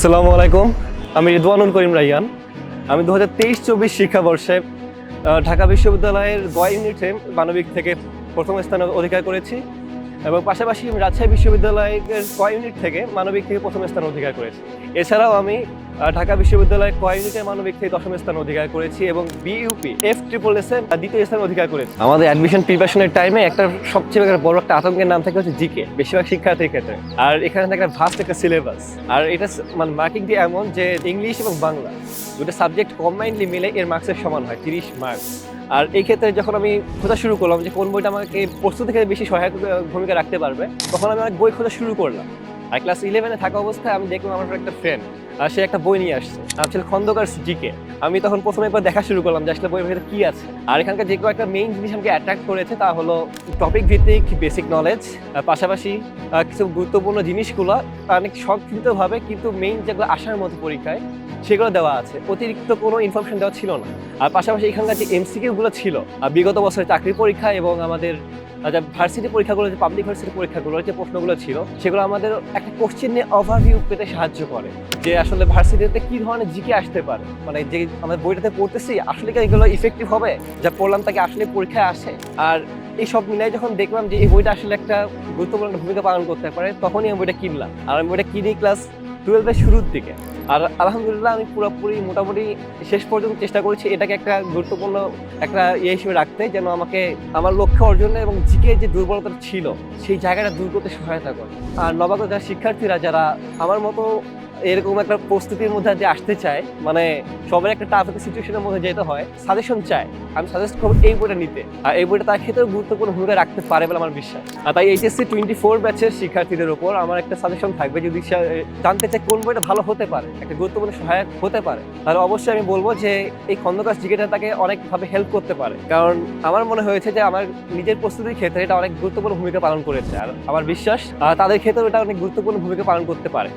আসসালামু আলাইকুম। আমি রিদওয়ানুল করিম রাইয়ান। আমি দু হাজার তেইশ চব্বিশ শিক্ষাবর্ষে ঢাকা বিশ্ববিদ্যালয়ের গয় ইউনিটে মানবিক থেকে প্রথম স্থান অধিকার করেছি এবং পাশাপাশি রাজশাহী বিশ্ববিদ্যালয়ের কয় ইউনিট থেকে মানবিক থেকে প্রথম স্থান অধিকার করেছি। এছাড়াও আমি ঢাকা বিশ্ববিদ্যালয়ের ক ইউনিটের মানবিক থেকে দশম স্থান অধিকার করেছি এবং বিইউপি এফ ট্রিপল এস এর দ্বিতীয় স্থান অধিকার করেছি। আমাদের অ্যাডমিশন প্রিপারেশনের টাইমে একটা সবচেয়ে বড় একটা আতঙ্কের নাম থাকে হচ্ছে জিকে বেশিরভাগ শিক্ষার্থীর ক্ষেত্রে। আর এখানে থাকে একটা ভাস্ট একটা সিলেবাস আর এটা মানে মার্কিং দিয়ে এমন যে ইংলিশ এবং বাংলা, দুটো সাবজেক্ট কম্বাইন্ডলি মিলে এর মার্কসের সমান হয়, তিরিশ মার্কস আর এই ক্ষেত্রে যখন আমি খোঁজা শুরু করলাম যে কোন বইটা আমাকে প্রস্তুতি ক্ষেত্রে বেশি সহায়ক ভূমিকা রাখতে পারবে, তখন আমি অনেক বই খোঁজা শুরু করলাম। আর ক্লাস ইলেভেনে থাকা অবস্থায় আমি দেখলাম আমার একটা ফ্রেন্ড সে একটা বই নিয়ে আসছে। নাম ছিল খন্দকার জিকে আমি তখন প্রথমে একবার দেখা শুরু করলাম যে আসলে বইয়ের ভেতরে কি আছে। আর এখানকার যে একটা মেইন জিনিস আমাকে অ্যাট্রাক্ট করেছে তা হলো টপিক ভিত্তিক বেসিক নলেজ পাশাপাশি কিছু গুরুত্বপূর্ণ জিনিসগুলো, অনেক সংক্ষিপ্তভাবে কিন্তু মেইন যেগুলো আসার মতো পরীক্ষায়, সেগুলো দেওয়া আছে। অতিরিক্ত কোনো ইনফরমেশন দেওয়া ছিল না। আর পাশাপাশি এখানকার যে এমসিকিউ গুলো ছিল বিগত বছরের চাকরি পরীক্ষা এবং আমাদের আহ, ভার্সিটি পরীক্ষাগুলো যে পাবলিক ভার্সিটি পরীক্ষাগুলোর যে প্রশ্নগুলো ছিল সেগুলো আমাদের একটা কোশ্চেন নিয়ে ওভারভিউ পেতে সাহায্য করে। যে আসলে ভার্সিটিতে কি ধরনের জিকে আসতে পারে? মানে যে আমরা বইটাতে পড়তেছি আসলে কি এগুলো ইফেক্টিভ হবে? যা পড়লাম তাকে আসলে পরীক্ষায় আসে। আর এই সব মিলাই যখন দেখলাম যে এই বইটা আসলে একটা গুরুত্বপূর্ণ ভূমিকা পালন করতে পারে তখনই আমি বইটা কিনলাম। আর আমি বইটা কিনি ক্লাস টুয়েলভের শুরুর দিকে। আর আলহামদুলিল্লাহ আমি পুরোপুরি মোটামুটি শেষ পর্যন্ত চেষ্টা করেছি এটাকে একটা গুরুত্বপূর্ণ একটা ইয়ে হিসেবে রাখতে, যেন আমাকে আমার লক্ষ্য অর্জনে এবং জিকে যে দুর্বলতা ছিল, সেই জায়গাটা দূর করতে সহায়তা করে। আর নবাগত যারা শিক্ষার্থীরা, যারা আমার মতো এরকম একটা প্রস্তুতির মধ্যে যে আসতে চায় মানে সবার একটা টাফ একটা সিচুয়েশনের মধ্যে যেতে হয় সাজেশন চায়। আমি সাজেস্ট করব এই বইটা নিতে। আর এই বইটা তার ক্ষেত্রেও গুরুত্বপূর্ণ ভূমিকা রাখতে পারে বলে আমার বিশ্বাস। আর তাই এইচএসসি টোয়েন্টি ফোর ব্যাচের শিক্ষার্থীদের উপর আমার একটা সাজেশন থাকবে, যদি জানতে চায় কোন বইটা ভালো হতে পারে, একটা গুরুত্বপূর্ণ সহায়ক হতে পারে, তাহলে অবশ্যই আমি বলব যে এই খন্দকার জিকেটা তাকে অনেকভাবে হেল্প করতে পারে। কারণ আমার মনে হয়েছে যে আমার নিজের প্রস্তুতির ক্ষেত্রে এটা অনেক গুরুত্বপূর্ণ ভূমিকা পালন করেছে। আর আমার বিশ্বাস তাদের ক্ষেত্রেও এটা অনেক গুরুত্বপূর্ণ ভূমিকা পালন করতে পারে।